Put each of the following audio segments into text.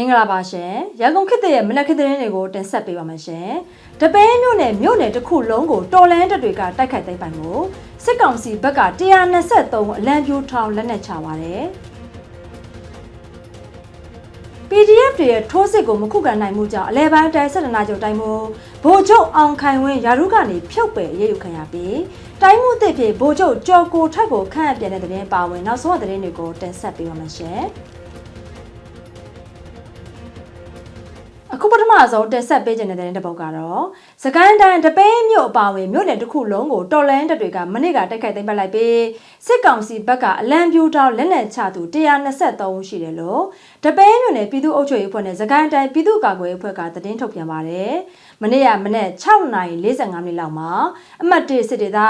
င်္ဂလာပါရှင်ရန်ကုန်ခေတ်ရဲ့မနက်ခေတ်သတင်းတွေကိုတင်ဆက်ပေးပါမယ်ရှင်တပင်းမြို့နယ်မြို့နယ်တစ်ခုလုံးကိုတော်လန်းတပ်တွေကတိုက်ခိုက်သိမ်းပိုင်မှုစစ်ကောင်စီဘက်က123အလံပြိုထောင်လက်နက်ချပါတယ် PDF တွေရဲ့ထိုးစစ်ကိုမခုခံနိုင်မှုကြောင့်အလဲပိုင်းတိုင်းဆက်တနာချုပ်တိုင်းမှုဗိုလ်ချုပ်အောင်ခိုင်ဝင်းရာထူးကနေဖြုတ်ပယ်ရေးယူခံရပြီးတိုင်းမှုတစ်ဖြစ်ဗိုလ်ချုပ်ကြော်ကိုထက်ကိုခန့်အပ်ပြန်တဲ့တဲ့င်းပါဝင်နောက်ဆုံးသတင်းတွေကိုတင်ဆက်ပေးပါမယ်ရှင်။ ဆုံးတက်ဆက်ပေးခြင်းတဲ့တဲ့တစ်ပုဒ်ကတော့စကိုင်းတိုင်းတပင်းမြို့အပါအဝင်မြို့နယ်တစ်ခုလုံးကိုတော်လန်တပ်တွေကမနစ်ကတိုက်ခိုက်သိမ်းပိုက်လိုက်ပြီးစစ်ကောင်စီဘက်ကအလံပြူတောင်းလက်နက်ချသူ123ဦးရှိတယ်လို့တပင်းမြို့နယ်ပြည်သူ့အုပ်ချုပ်ရေးအဖွဲ့နဲ့စကိုင်းတိုင်းပြည်သူ့ကာကွယ်ရေးအဖွဲ့ကသတင်းထုတ်ပြန်ပါတယ် မနေ့ကမနေ့6နာရီ45မိနစ်လောက်မှာအမှတ်1စစ်ဒေသ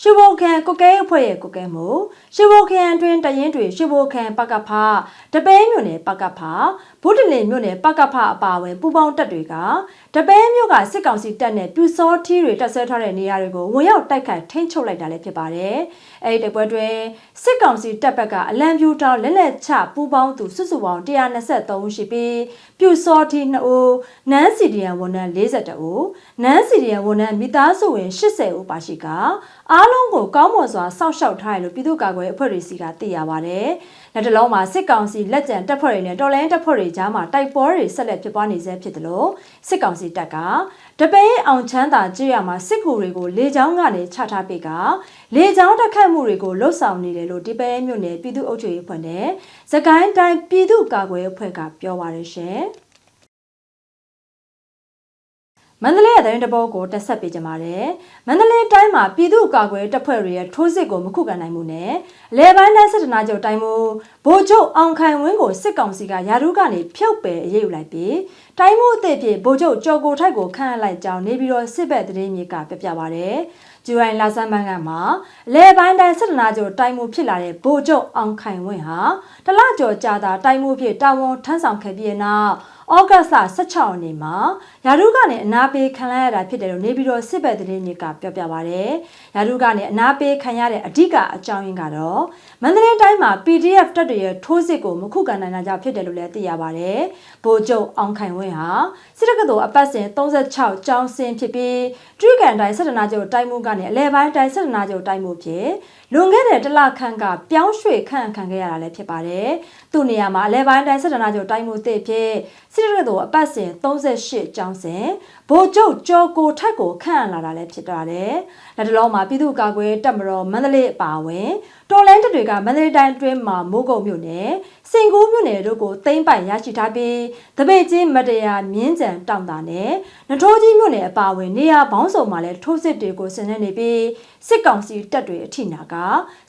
ရှုဘုတ်ခန်ကိုကဲအဖွဲ့ရဲ့ကိုကဲမှုရှုဘုတ်ခန်အတွင်းတရင်တွေရှုဘုတ်ခန်ပကဖတပင်းမြို့နယ်ပကဖဘုဒ္ဓလင်မြို့နယ်ပကဖအပါအဝင်ပူပေါင်းတပ်တွေက တပင်းမြို့ကစစ်ကောင်စီတပ်နဲ့ပြူစောထီးတွေတပ်ဆွဲထားတဲ့နေရာတွေကိုဝင်ရောက်တိုက်ခိုက်ထိန်းချုပ်လိုက်တာလည်းဖြစ်ပါတယ်။အဲဒီတိုက်ပွဲတွင်စစ်ကောင်စီတပ်ဘက်ကအလံပြူတောင်းလက်လက်ချပူပေါင်းသူစုစုပေါင်း123ဦးရှိပြီးပြူစောထီး2ဦးနန်းစီဒီယန်ဝန်ထမ်း42ဦးနန်းစီဒီယန်ဝန်ထမ်းမိသားစုဝင်80ဦးပါရှိကအားလုံးကိုကောင်းမွန်စွာစောင့်ရှောက်ထားရလို့ပြည်သူ့ကာကွယ်အဖွဲ့တွေစီကသိရပါတယ်။ လက်တလုံးမှာစစ်ကောင်စီလက်ကျန်တပ်ဖွဲ့တွေနဲ့တော်လိုင်းတပ်ဖွဲ့တွေကြားမှာတိုက်ပွဲတွေဆက်လက်ဖြစ်ပွားနေဆဲဖြစ်တယ်လို့စစ်ကောင်စီတပ်ကတပိတ်အောင်ချမ်းသာကြေးရမှာစစ်ကူတွေကိုလေကြောင်းကနေချထားပေးကလေကြောင်းတက်ခတ်မှုတွေကိုလှုပ်ဆောင်နေတယ်လို့ဒီပဲမြို့နယ်ပြည်သူ့အုပ်ချုပ်ရေးအဖွဲ့နဲ့စကိုင်းတိုင်းပြည်သူ့ကာကွယ်ရေးအဖွဲ့ကပြောပါရရှင်။ မန္တလေးရဲ့သတင်းတပုတ်ကိုတက်ဆက်ပေးကြပါမယ်။မန္တလေးတိုင်းမှာပြည်သူ့ကာကွယ်တပ်ဖွဲ့တွေရဲ့ထိုးစစ်ကိုမခုခံနိုင်မှုနဲ့အလဲပိုင်းနဲ့စစ်တနာချုပ်တိုင်းမှုဗိုလ်ချုပ်အောင်ခိုင်ဝင်းကိုစစ်ကောင်စီကယာရုကနေဖြုတ်ပယ်အရေးယူလိုက်ပြီးတိုင်းမှုအသစ်ဖြစ်ဗိုလ်ချုပ်ကြော်ကိုထိုက်ကိုခန့်အပ်လိုက်ကြောင်းနေပြီးတော့စစ်ဘက်သတင်းမြေကပြပြပါဗျ။ကျူရိုင်လာဆန်းမန်းကမှာအလဲပိုင်းတိုင်းစစ်တနာချုပ်တိုင်းမှုဖြစ်လာတဲ့ဗိုလ်ချုပ်အောင်ခိုင်ဝင်းဟာတလကျော်ကြာတာတိုင်းမှုဖြစ်တာဝန်ထမ်းဆောင်ခဲ့ပြီးနောက်ဩဂတ်စ်16ရက်နေ့မှာယာရုကနေအနာပေးခံရတာဖြစ်တယ်လို့နေပြီးတော့စစ်ဘက်သတင်းတွေကပြောပြပါဗျ။ယာရုကနေအနာပေးခံရတဲ့အဓိကအကြောင်းရင်းကတော့မန္တလေးတိုင်းမှာ PDF တပ်တွေရဲ့ထိုးစစ်ကိုမခုခံနိုင်တာကြောင့်ဖြစ်တယ်လို့လည်းသိရပါတယ်။ဗိုလ်ချုပ်အောင်ခိုင်ဝင်းဟာစစ်တပ်ကတော်အပတ်စဉ်36ကျောင်းစင်ဖြစ်ပြီးတွိကန်တိုင်းစစ်တနာချုပ်တိုင်းမှုကနေအလဲပိုင်းတိုင်းစစ်တနာချုပ်တိုင်းမှုဖြစ်လွန်ခဲ့တဲ့တလခန့်ကပြောင်းရွှေ့ခန့်ခံခဲ့ရတာလည်းဖြစ်ပါတယ်။သူ့နေရာမှာအလဲပိုင်းတိုင်းစစ်တနာချုပ်တိုင်းမှုတစ်ဖြစ်စစ်တပ်တော်အပတ်စဉ်38ကျောင်းစဉ်ဗိုလ်ချုပ်ကျော်ကိုထက်ကိုခန့်လာတာလည်းဖြစ်ပါတယ်။လက်တလုံးမှာပြည်သူ့ကာကွယ်တပ်မတော်မန္တလေးအပါအဝင်တော်လိုင်းတပ်တွေကမန္တလေးတိုင်းအတွင်းမှာမိုးကုတ်မြို့နယ်စင်ကူးမြို့နယ်တို့ကိုသိမ်းပိုင်ရရှိထားပြီးတပိတ်ချင်းမတရားမြင်းကြံတောင်တာနဲ့နထိုးကြီးမြို့နယ်အပါအဝင်နေရာပေါင်းစုံမှာလည်းထိုးစစ်တွေကိုဆင်နွှဲနေပြီးစစ်ကောင်စီတပ်တွေအထိနာက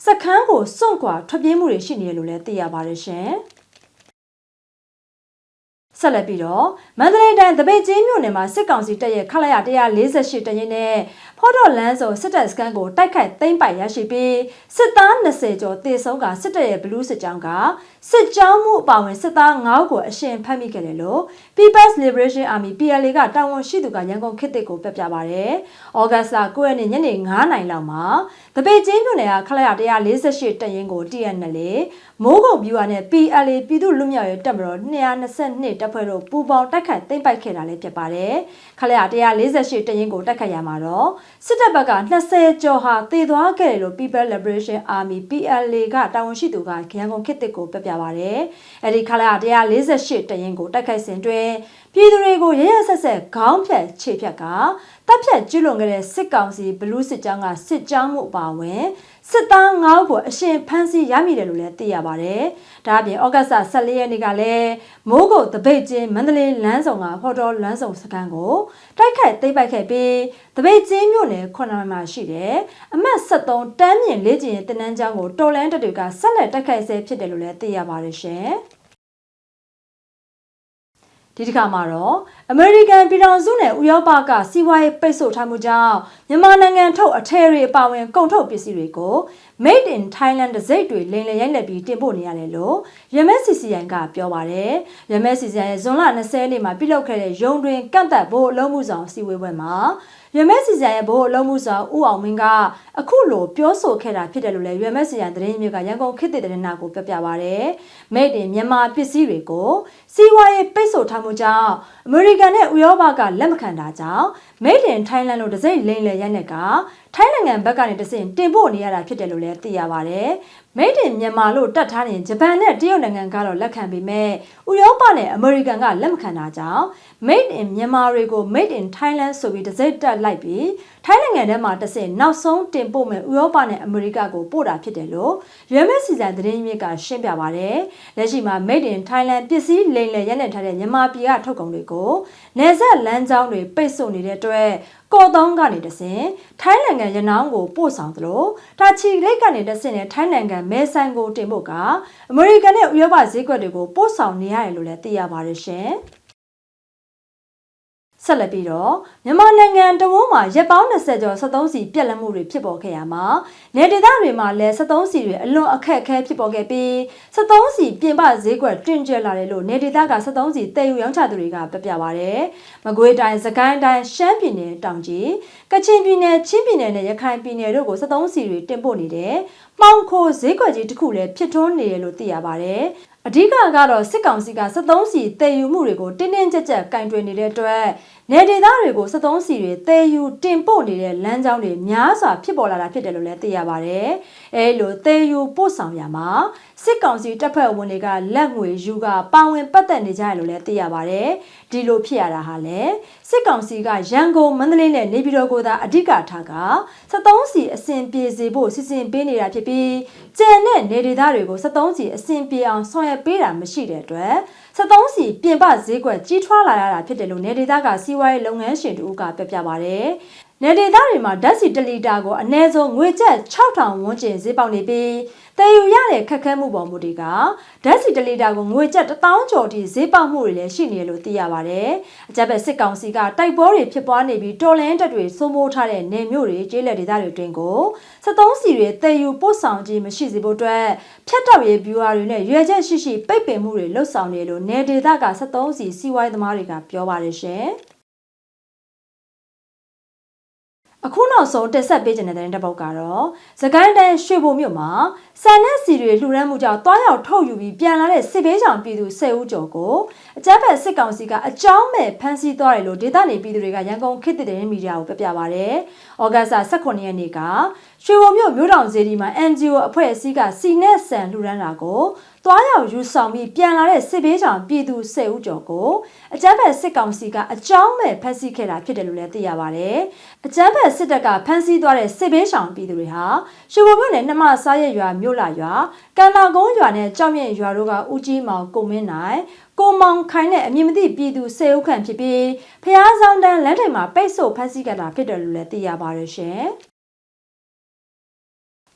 စခန်းကိုစွန့်ခွာထွက်ပြေးမှုတွေရှိနေတယ်လို့လည်းသိရပါတယ်ရှင်။ ဆက်လက်ပြီးတော့မန္တလေးတိုင်းတပိတ်ချင်းမြို့နယ်မှာစစ်ကောင်စီတပ်ရဲ့ခလာရ148တရင်နဲ့ဖော်တော်လန်းစုံစစ်တပ်စခန်းကိုတိုက်ခိုက်သိမ်းပိုက်ရရှိပြီးစစ်သား20ကျော်တေဆုံးကစစ်တပ်ရဲ့ဘလူးစစ်ကြောင်းကစစ်ကြောင်းမှုအပါအဝင်စစ်သား9ဦးကိုအရှင်ဖမ်းမိခဲ့တယ်လို့ People's Liberation Army PLA ကတာဝန်ရှိသူကရန်ကုန်ခေတ်တစ်ကိုပြပြပါဗျ။ဩဂတ်စ်လ9ရက်နေ့ညနေ9နိုင်လောက်မှာတပိတ်ချင်းမြို့နယ်ကခလာရ148တရင်ကို TNL မိုးကုတ်ဗျူဟာနဲ့ PLA ပြည်သူ့လူမျိုးရေးတပ်မတော်222တပ်ဖွဲ့တို့ပူးပေါင်းတိုက်ခိုက်သိမ်းပိုက်ခဲ့တာလည်းဖြစ်ပါတယ်။ခလာရ148တရင်ကိုတိုက်ခိုက်ရမှာတော့စစ်တပ်ဘက်က20ကျော်ဟာတည်သွားခဲ့တယ်လို့ People Liberation Army PLA ကတာဝန်ရှိသူကရန်ကုန်ခေတ်တစ်ကိုပြပြပါဗျ။အဲဒီခလာ148တရင်ကိုတိုက်ခိုက်စဉ်တွင် ပြည်သူတွေကိုရရဆက်ဆက်ခေါင်းဖြတ်ခြေဖြတ်ကတပ်ဖြတ်ကျွလွန်ခဲ့တဲ့စစ်ကောင်စီဘလူးစစ်ကြောင်းကစစ်ကြောင်းမှုအပါအဝင်စစ်သား9ဦးကိုအရှင်ဖမ်းဆီးရမိတယ်လို့လည်းသိရပါတယ်။ဒါအပြင်ဩဂတ်စ်14ရက်နေ့ကလည်းမိုးကုတ်တပိတ်ချင်းမန္တလေးလမ်းဆောင်ကဟော်တော်လမ်းဆောင်စခန်းကိုတိုက်ခိုက်သိမ်းပိုက်ခဲ့ပြီးတပိတ်ချင်းမြို့နယ်ခုနှစ်မှာရှိတဲ့အမှတ်73တန်းမြင့်လေးကျင်တင်နန်းကျောင်းကိုတော်လန်းတပ်တွေကဆက်လက်တိုက်ခိုက်ဆဲဖြစ်တယ်လို့လည်းသိရပါတယ်ရှင်။ ဒီတစ်ခါမှာတော့အမေရိကန်ပြည်ထောင်စုနဲ့ဥရောပကစီးပွားရေးပိတ်ဆို့ထားမှုကြောင့်မြန်မာနိုင်ငံထုတ်အထည်တွေအပါအဝင်ကုန်ထုတ်ပစ္စည်းတွေကို Made in Thailand တစိမ့်တွေလိမ်လည်ရိုက်လက်ပြီးတင်ပို့နေရတယ်လို့ရမက် CCN ကပြောပါတယ်။ရမက် CCN ရဲ့ဇွန်လ20ရက်နေ့မှာပြုလုပ်ခဲ့တဲ့ရုံတွင်ကန့်သက်ဖို့အလုံးမှုဆောင်စီဝေးပွဲမှာရမက်စီဇန်ရဲ့ဘိုးအလုံးမှုဆောင်ဦးအောင်မင်းကအခုလိုပြောဆိုခဲ့တာဖြစ်တယ်လို့လည်းရမက်စီဇန်သတင်းမျိုးကရန်ကုန်ခေတ်သစ်သတင်းနာကိုပြပြပါဗျ။မိတ်တင်မြန်မာပစ္စည်းတွေကိုစီးပွားရေးပိတ်ဆို့ထားမှုကြောင့်အမေရိကန်နဲ့ဥရောပကလက်မခံတာကြောင့်မိတ်တင်ထိုင်းလန်တို့တစိမ့်လိမ့်လေရိုက်နေကထိုင်းနိုင်ငံဘက်ကနေတဆင့်တင်ပို့နေရတာဖြစ်တယ်လို့လည်းသိရပါတ ယ်။မိတ်တင်မြန်မာလို့တတ်ထားတဲ့ဂျပန်နဲ့တရုတ်နိုင်ငံကတော့လက်ခံပေမဲ့ဥရောပနဲ့အမေရိကန်ကလက်မခံတာကြောင့် Made in မြန်မာတွေကို Made in Thailand ဆိုပြီးတစ်စိတ်တက်လိုက်ပြီးထိုင်းနိုင်ငံထဲမှာတစ်ဆင့်နောက်ဆုံးတင်ပို့မဲ့ဥရောပနဲ့အမေရိကကိုပို့တာဖြစ်တယ်လို့ UMS စီဇန်သတင်းမြစ်ကရှင်းပြပါတယ်။လက်ရှိမှာ Made in Thailand ပစ္စည်းလိမ်လည်ရနေထားတဲ့မြန်မာပြည်ကထုတ်ကုန်တွေကိုနယ်စပ်လမ်းကြောင်းတွေပိတ်ဆို့နေတဲ့အတွက် ကော်တောင်းကနေတဆင်ထိုင်းနိုင်ငံရနောင်းကိုပို့ဆောင်သလိုတာချီလိတ်ကနေတဆင်နဲ့ထိုင်းနိုင်ငံမဲဆိုင်ကိုတင်ဖို့ကအမေရိကန်နဲ့ဥရောပဈေးကွက်တွေကိုပို့ဆောင်နေရတယ်လို့လည်းသိရပါတယ်ရှင်။ ဆက်လက်ပြီးတော့မြန်မာနိုင်ငံတဝန်းမှာရက်ပေါင်း20ကျော်73စီပြက်လက်မှုတွေဖြစ်ပေါ်ခဲ့ရမှာနေဒေသတွေမှာလည်း73စီတွေအလွန်အခက်အခဲဖြစ်ပေါ်ခဲ့ပြီး73စီပြင်ပဈေးကွက်တွင်ကျလာတယ်လို့နေဒေသက73စီတည်ယူရောင်းချသူတွေကပြပြပါဗျ။မကွေးတိုင်းစကိုင်းတိုင်းရှမ်းပြည်နယ်တောင်ကြီးကချင်ပြည်နယ်ချင်းပြည်နယ်နဲ့ရခိုင်ပြည်နယ်တို့ကို73စီတွေတင်ပို့နေတယ်။မှောင်ခိုဈေးကွက်ကြီးတစ်ခုလည်းဖြစ်ထွန်းနေတယ်လို့သိရပါတယ်။ အဓိကကတော့စစ်ကောင်စီက73စီတည်ယူမှုတွေကိုတင်းတင်းကြပ်ကြပ်ကင်တွယ်နေတဲ့အတွက်နေဒေသတွေကို73စီတွေတည်ယူတင်ပို့နေတဲ့လမ်းကြောင်းတွေများစွာဖြစ်ပေါ်လာတာဖြစ်တယ်လို့လည်းသိရပါတယ်။အဲလိုတည်ယူပို့ဆောင်ရမှာစစ်ကောင်စီတပ်ဖွဲ့ဝင်တွေကလက်ငွေယူကပါဝင်ပတ်သက်နေကြတယ်လို့လည်းသိရပါတယ်။ဒီလိုဖြစ်ရတာဟာလည်းစစ်ကောင်စီကရန်ကုန်မန္တလေးနဲ့နေပြည်တော်ကိုသာအဓိကထားက73စီအစဉ်ပြေစေဖို့စီစဉ်ပေးနေတာဖြစ်ပြီးကျန်တဲ့နေဒေသတွေကို73စီအစဉ်ပြေအောင်ဆောင်ရွက်ပေးတာမရှိတဲ့အတွက်73စီပြင်ပဈေးကွက်ကြီးထွားလာရတာဖြစ်တယ်လို့နေဒေသကစီးပွားရေးလုပ်ငန်းရှင်တို့ကပြပြပါဗျ။ နေဒေသတွေမှာဓာတ်ဆီ1လီတာကိုအနည်းဆုံးငွေကျပ်6000ဝန်းကျင်ဈေးပေါက်နေပြီးတည်ယူရတဲ့ခက်ခဲမှုပေါ်မူတွေကဓာတ်ဆီ1လီတာကိုငွေကျပ်1000ကျော်ထိဈေးပေါက်မှုတွေလည်းရှိနေတယ်လို့သိရပါတယ်။အကြက်ပဲစစ်ကောင်စီကတိုက်ပွဲတွေဖြစ်ပွားနေပြီးတော်လန်တက်တွေစိုးမိုးထားတဲ့နေမြို့တွေကျေးလက်ဒေသတွေတွင်ကို73စီတွေတည်ယူပို့ဆောင်ခြင်းမရှိစေဖို့အတွက်ဖြတ်တောက်ရေးဗျူဟာတွေနဲ့ရွေချက်ရှိရှိပိတ်ပင်မှုတွေလှုပ်ဆောင်နေလို့နေဒေသက73စီစီးပွားရေးသမားတွေကပြောပါတယ်ရှင်။ အခုနောက်ဆုံးတက်ဆက်ပေးခြင်းတဲ့တဲ့တစ်ပုတ်ကတော့သကိုင်းတိုင်းရွှေဘုံမြို့မှာဆန်နဲ့စီတွေလှူဒန်းမှုကြောင့်တွားရောက်ထုတ်ယူပြီးပြန်လာတဲ့စစ်ဘေးရှောင်ပြည်သူ10ဦးကျော်ကိုအကြမ်းဖက်စစ်ကောင်စီကအကြောင်းမဲ့ဖမ်းဆီးသွားတယ်လို့ဒေသနေပြည်သူတွေကရန်ကုန်ခေတ်သစ်တဲ့မီဒီယာကိုပြပြပါဗျ။ဩဂတ်စ်18ရက်နေ့ကရွှေဘုံမြို့မြို့တော်စေဒီမှာ NGO အဖွဲ့အစည်းကစီနဲ့ဆန်လှူဒန်းတာကို တွားရောက်ယူဆောင်ပြီးပြန်လာတဲ့စစ်ဘေးရှောင်ပြည်သူ10ဦးကျော်ကိုအကြမ်းဖက်စစ်ကောင်စီကအကြောင်းမဲ့ဖမ်းဆီးခဲ့တာဖြစ်တယ်လို့လည်းသိရပါဗျ။အကြမ်းဖက်စစ်တပ်ကဖမ်းဆီးသွားတဲ့စစ်ဘေးရှောင်ပြည်သူတွေဟာရွှေဘုံမြို့နယ်နှမစားရရွာမြို့လာရွာကံနာကုန်းရွာနဲ့ကြောက်မြင့်ရွာတို့ကဦးကြီးမောင်ကိုမင်းနိုင်ကိုမောင်ခိုင်နဲ့အမည်မသိပြည်သူစေအုပ်ခန့်ဖြစ်ပြီးဖျားဆောင်တန်းလမ်းထိပ်မှာပိတ်ဆို့ဖမ်းဆီးကြတာဖြစ်တယ်လို့လည်းသိရပါတယ်ရှင်။